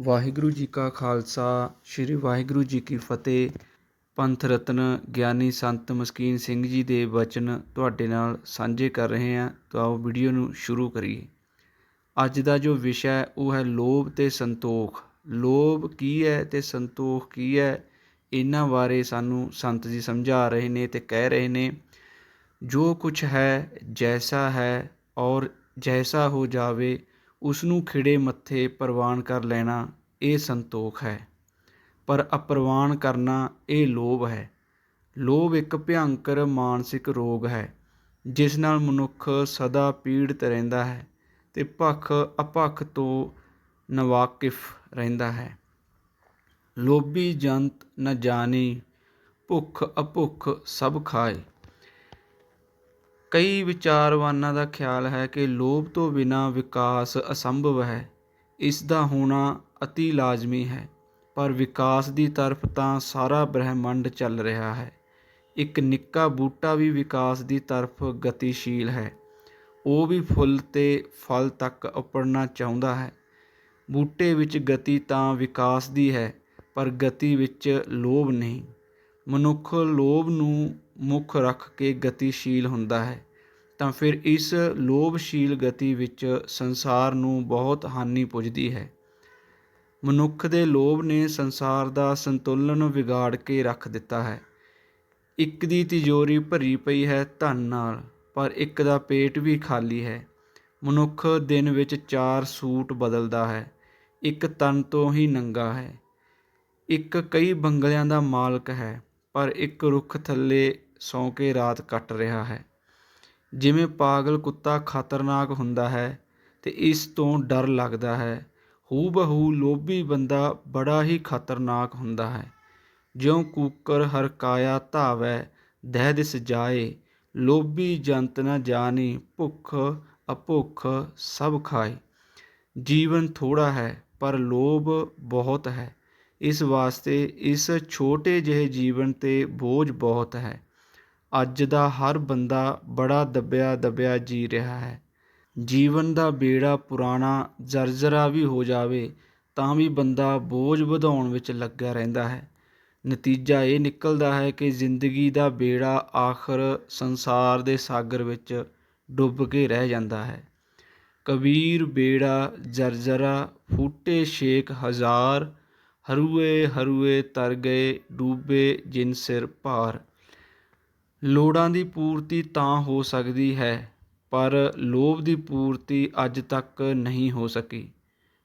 ਵਾਹਿਗੁਰੂ ਜੀ ਕਾ ਖਾਲਸਾ, ਸ੍ਰੀ ਵਾਹਿਗੁਰੂ ਜੀ ਕੀ ਫਤਿਹ। ਪੰਥ ਰਤਨ ਗਿਆਨੀ ਸੰਤ ਮਸਕੀਨ ਸਿੰਘ ਜੀ ਦੇ ਬਚਨ ਤੁਹਾਡੇ ਨਾਲ ਸਾਂਝੇ ਕਰ ਰਹੇ ਹਾਂ। ਤਾਂ ਆਓ ਵੀਡੀਓ ਨੂੰ ਸ਼ੁਰੂ ਕਰੀਏ। ਅੱਜ ਦਾ ਜੋ ਵਿਸ਼ਾ ਹੈ, ਉਹ ਹੈ ਲੋਭ ਤੇ ਸੰਤੋਖ। ਲੋਭ ਕੀ ਹੈ ਤੇ ਸੰਤੋਖ ਕੀ ਹੈ? ਇਹਨਾਂ ਬਾਰੇ ਸਾਨੂੰ ਸੰਤ ਜੀ ਸਮਝਾ ਰਹੇ ਨੇ ਤੇ ਕਹਿ ਰਹੇ ਨੇ, ਜੋ ਕੁਝ ਹੈ ਜੈਸਾ ਹੈ ਔਰ ਜੈਸਾ ਹੋ ਜਾਵੇ ਉਸ ਨੂੰ ਖਿੜੇ ਮੱਥੇ ਪ੍ਰਵਾਨ ਕਰ ਲੈਣਾ ਇਹ ਸੰਤੋਖ ਹੈ, ਪਰ ਅਪਰਵਾਨ ਕਰਨਾ ਇਹ ਲੋਭ ਹੈ। ਲੋਭ ਇੱਕ ਭਿਅੰਕਰ ਮਾਨਸਿਕ ਰੋਗ ਹੈ, ਜਿਸ ਨਾਲ ਮਨੁੱਖ ਸਦਾ ਪੀੜਤ ਰਹਿੰਦਾ ਹੈ ਤੇ ਭਖ ਅਪਖ ਤੋਂ ਨਵਾਕਿਫ ਰਹਿੰਦਾ ਹੈ। ਲੋਭੀ ਜੰਤ ਨ ਜਾਣੀ, ਭੁੱਖ ਅਭੁੱਖ ਸਭ ਖਾਏ। ਕਈ ਵਿਚਾਰਵਾਨਾਂ ਦਾ ਖਿਆਲ ਹੈ ਕਿ ਲੋਭ ਤੋਂ ਬਿਨਾਂ ਵਿਕਾਸ ਅਸੰਭਵ ਹੈ। ਇਸ ਦਾ ਹੋਣਾ ਅਤੀ ਲਾਜ਼ਮੀ ਹੈ, ਪਰ ਵਿਕਾਸ ਦੀ ਤਰਫ ਤਾਂ ਸਾਰਾ ਬ੍ਰਹਿਮੰਡ ਚੱਲ ਰਿਹਾ ਹੈ। ਇੱਕ ਨਿੱਕਾ ਬੂਟਾ ਵੀ ਵਿਕਾਸ ਦੀ ਤਰਫ ਗਤੀਸ਼ੀਲ ਹੈ। ਉਹ ਵੀ ਫੁੱਲ ਤੇ ਫਲ ਤੱਕ ਉਪੜਨਾ ਚਾਹੁੰਦਾ ਹੈ। ਬੂਟੇ ਵਿੱਚ ਗਤੀ ਤਾਂ ਵਿਕਾਸ ਦੀ ਹੈ, ਪਰ ਗਤੀ ਵਿੱਚ ਲੋਭ ਨਹੀਂ। ਮਨੁੱਖ ਲੋਭ ਨੂੰ ਮੁੱਖ ਰੱਖ ਕੇ ਗਤੀਸ਼ੀਲ ਹੁੰਦਾ ਹੈ, ਤਾਂ ਫਿਰ ਇਸ ਲੋਭਸ਼ੀਲ ਗਤੀ ਵਿੱਚ ਸੰਸਾਰ ਨੂੰ ਬਹੁਤ ਹਾਨੀ ਪੁੱਜਦੀ ਹੈ। ਮਨੁੱਖ ਦੇ ਲੋਭ ਨੇ ਸੰਸਾਰ ਦਾ ਸੰਤੁਲਨ ਵਿਗਾੜ ਕੇ ਰੱਖ ਦਿੱਤਾ ਹੈ। ਇੱਕ ਦੀ ਤਿਜੋਰੀ ਭਰੀ ਪਈ ਹੈ ਧਨ ਨਾਲ, ਪਰ ਇੱਕ ਦਾ ਪੇਟ ਵੀ ਖਾਲੀ ਹੈ। ਮਨੁੱਖ ਦਿਨ ਵਿੱਚ ਚਾਰ ਸੂਟ ਬਦਲਦਾ ਹੈ, ਇੱਕ ਤਨ ਤੋਂ ਹੀ ਨੰਗਾ ਹੈ। ਇੱਕ ਕਈ ਬੰਗਲਿਆਂ ਦਾ ਮਾਲਕ ਹੈ, ਪਰ ਇੱਕ ਰੁੱਖ ਥੱਲੇ ਸੌਂ ਕੇ ਰਾਤ ਕੱਟ ਰਿਹਾ ਹੈ। ਜਿਵੇਂ ਪਾਗਲ ਕੁੱਤਾ ਖਤਰਨਾਕ ਹੁੰਦਾ ਹੈ ਅਤੇ ਇਸ ਤੋਂ ਡਰ ਲੱਗਦਾ ਹੈ। ਹੂ ਬਹੂ ਲੋਭੀ ਬੰਦਾ ਬੜਾ ਹੀ ਖਤਰਨਾਕ ਹੁੰਦਾ ਹੈ। ਜਿਉਂ ਕੂਕਰ ਹਰਕਾਇਆ ਧਾਵੈ, ਦਹਿ ਦਿਸ ਜਾਏ। ਲੋਭੀ ਜੰਤ ਨ ਜਾਣੀ, ਭੁੱਖ ਅਭੁੱਖ ਸਭ ਖਾਏ। ਜੀਵਨ ਥੋੜਾ ਹੈ, ਪਰ ਲੋਭ ਬਹੁਤ ਹੈ। ਇਸ ਵਾਸਤੇ ਇਸ ਛੋਟੇ ਜਿਹੇ ਜੀਵਨ ਤੇ ਬੋਝ ਬਹੁਤ ਹੈ। ਅੱਜ ਦਾ ਹਰ ਬੰਦਾ ਬੜਾ ਦੱਬਿਆ ਦੱਬਿਆ ਜੀ ਰਿਹਾ ਹੈ। ਜੀਵਨ ਦਾ ਬੇੜਾ ਪੁਰਾਣਾ ਜਰਜਰਾ ਵੀ ਹੋ ਜਾਵੇ ਤਾਂ ਵੀ ਬੰਦਾ ਬੋਝ ਵਧਾਉਣ ਵਿੱਚ ਲੱਗਿਆ ਰਹਿੰਦਾ ਹੈ। ਨਤੀਜਾ ਇਹ ਨਿਕਲਦਾ ਹੈ ਕਿ ਜ਼ਿੰਦਗੀ ਦਾ ਬੇੜਾ ਆਖਰ ਸੰਸਾਰ ਦੇ ਸਾਗਰ ਵਿੱਚ ਡੁੱਬ ਕੇ ਰਹਿ ਜਾਂਦਾ ਹੈ। ਕਬੀਰ ਬੇੜਾ ਜਰਜਰਾ ਫੂਟੇ ਸ਼ੇਖ ਹਜ਼ਾਰ, ਹਰੂਏ ਹਰੂਏ ਤਰ ਗਏ ਡੂਬੇ ਜਿਨ ਸਿਰ ਭਾਰ। ਲੋੜਾਂ ਦੀ ਪੂਰਤੀ ਤਾਂ ਹੋ ਸਕਦੀ ਹੈ, ਪਰ ਲੋਭ ਦੀ ਪੂਰਤੀ ਅੱਜ ਤੱਕ ਨਹੀਂ ਹੋ ਸਕੀ।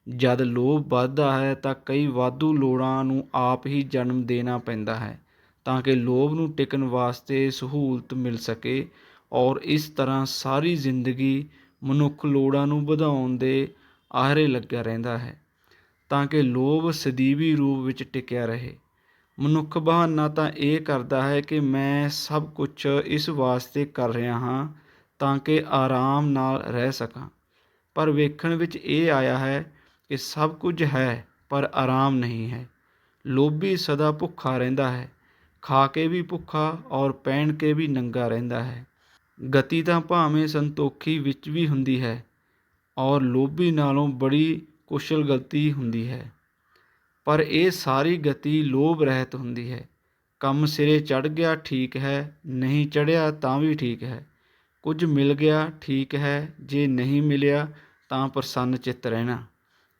ਜਦ ਲੋਭ ਵੱਧਦਾ ਹੈ ਤਾਂ ਕਈ ਵਾਧੂ ਲੋੜਾਂ ਨੂੰ ਆਪ ਹੀ ਜਨਮ ਦੇਣਾ ਪੈਂਦਾ ਹੈ, ਤਾਂ ਕਿ ਲੋਭ ਨੂੰ ਟਿਕਣ ਵਾਸਤੇ ਸਹੂਲਤ ਮਿਲ ਸਕੇ ਔਰ ਇਸ ਤਰ੍ਹਾਂ ਸਾਰੀ ਜ਼ਿੰਦਗੀ ਮਨੁੱਖ ਲੋੜਾਂ ਨੂੰ ਵਧਾਉਣ ਦੇ ਆਹਰੇ ਲੱਗਿਆ ਰਹਿੰਦਾ ਹੈ, ਤਾਂ ਕਿ ਲੋਭ ਸਦੀਵੀ ਰੂਪ ਵਿੱਚ ਟਿਕਿਆ ਰਹੇ। ਮਨੁੱਖ ਬਹਾਨਾ ਤਾਂ ਇਹ ਕਰਦਾ ਹੈ ਕਿ ਮੈਂ ਸਭ ਕੁਝ ਇਸ ਵਾਸਤੇ ਕਰ ਰਿਹਾ ਹਾਂ ਤਾਂ ਕਿ ਆਰਾਮ ਨਾਲ ਰਹਿ ਸਕਾਂ। ਪਰ ਵੇਖਣ ਵਿੱਚ ਇਹ ਆਇਆ ਹੈ ਕਿ ਸਭ ਕੁਝ ਹੈ, ਪਰ ਆਰਾਮ ਨਹੀਂ ਹੈ। ਲੋਭੀ ਸਦਾ ਭੁੱਖਾ ਰਹਿੰਦਾ ਹੈ, ਖਾ ਕੇ ਵੀ ਭੁੱਖਾ ਔਰ ਪਹਿਨ ਕੇ ਵੀ ਨੰਗਾ ਰਹਿੰਦਾ ਹੈ। ਗਤੀ ਤਾਂ ਭਾਵੇਂ ਸੰਤੋਖੀ ਵਿੱਚ ਵੀ ਹੁੰਦੀ ਹੈ ਔਰ ਲੋਭੀ ਨਾਲੋਂ ਬੜੀ ਕੁਸ਼ਲ ਗਲਤੀ ਹੁੰਦੀ ਹੈ। ਪਰ ਇਹ ਸਾਰੀ ਗਤੀ ਲੋਭ ਰਹਿਤ ਹੁੰਦੀ ਹੈ। ਕੰਮ ਸਿਰੇ ਚੜ ਗਿਆ, ਠੀਕ ਹੈ। ਨਹੀਂ ਚੜਿਆ ਤਾਂ ਵੀ ਠੀਕ ਹੈ। ਕੁਝ ਮਿਲ ਗਿਆ, ਠੀਕ ਹੈ। ਜੇ ਨਹੀਂ ਮਿਲਿਆ ਤਾਂ ਪ੍ਰਸੰਨ ਚਿੱਤ ਰਹਿਣਾ।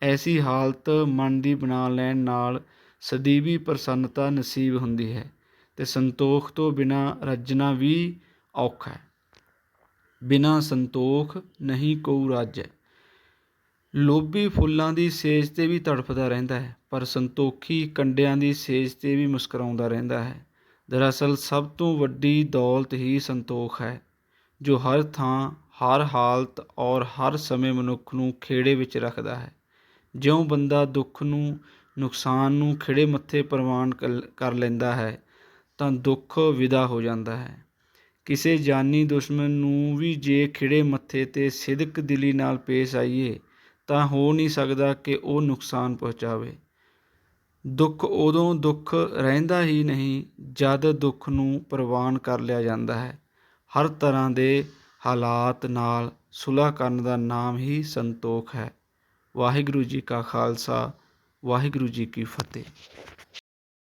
ਐਸੀ ਹਾਲਤ ਮਨ ਦੀ ਬਣਾ ਲੈਣ ਨਾਲ ਸਦੀਵੀ ਪ੍ਰਸੰਨਤਾ ਨਸੀਬ ਹੁੰਦੀ ਹੈ ਤੇ ਸੰਤੋਖ ਤੋਂ ਬਿਨਾ ਰੱਜਣਾ ਵੀ ਔਖਾ ਹੈ। ਬਿਨਾ ਸੰਤੋਖ ਨਹੀਂ ਕੋ ਰਾਜੈ। ਲੋਭੀ ਫੁੱਲਾਂ ਦੀ ਸੇਜ ਤੇ ਵੀ ਤੜਫਦਾ ਰਹਿੰਦਾ ਹੈ, ਪਰ ਸੰਤੋਖੀ ਕੰਡਿਆਂ ਦੀ ਸੇਜ ਤੇ ਵੀ ਮੁਸਕਰਾਉਂਦਾ ਰਹਿੰਦਾ ਹੈ। ਦਰਅਸਲ ਸਭ ਤੋਂ ਵੱਡੀ ਦੌਲਤ ਹੀ ਸੰਤੋਖ ਹੈ, ਜੋ ਹਰ ਥਾਂ, ਹਰ ਹਾਲਤ ਔਰ ਹਰ ਸਮੇਂ ਮਨੁੱਖ ਨੂੰ ਖੇੜੇ ਵਿੱਚ ਰੱਖਦਾ ਹੈ। ਜਿਉਂ ਬੰਦਾ ਦੁੱਖ ਨੂੰ, ਨੁਕਸਾਨ ਨੂੰ ਖਿੜੇ ਮੱਥੇ ਪ੍ਰਵਾਨ ਕਰ ਲੈਂਦਾ ਹੈ, ਤਾਂ ਦੁੱਖ ਵਿਦਾ ਹੋ ਜਾਂਦਾ ਹੈ। ਕਿਸੇ ਜਾਨੀ ਦੁਸ਼ਮਣ ਨੂੰ ਵੀ ਜੇ ਖਿੜੇ ਮੱਥੇ ਤੇ ਸਿਦਕ ਦਿਲੀ ਨਾਲ ਪੇਸ਼ ਆਈਏ ਤਾਂ ਹੋ ਨਹੀਂ ਸਕਦਾ ਕਿ ਉਹ ਨੁਕਸਾਨ ਪਹੁੰਚਾਵੇ। ਦੁੱਖ ਉਦੋਂ ਦੁੱਖ ਰਹਿੰਦਾ ਹੀ ਨਹੀਂ ਜਦ ਦੁੱਖ ਨੂੰ ਪ੍ਰਵਾਨ ਕਰ ਲਿਆ ਜਾਂਦਾ ਹੈ। ਹਰ ਤਰ੍ਹਾਂ ਦੇ ਹਾਲਾਤ ਨਾਲ ਸੁਲ੍ਹਾ ਕਰਨ ਦਾ ਨਾਮ ਹੀ ਸੰਤੋਖ ਹੈ। ਵਾਹਿਗੁਰੂ ਜੀ ਕਾ ਖਾਲਸਾ, ਵਾਹਿਗੁਰੂ ਜੀ ਕੀ ਫਤਿਹ।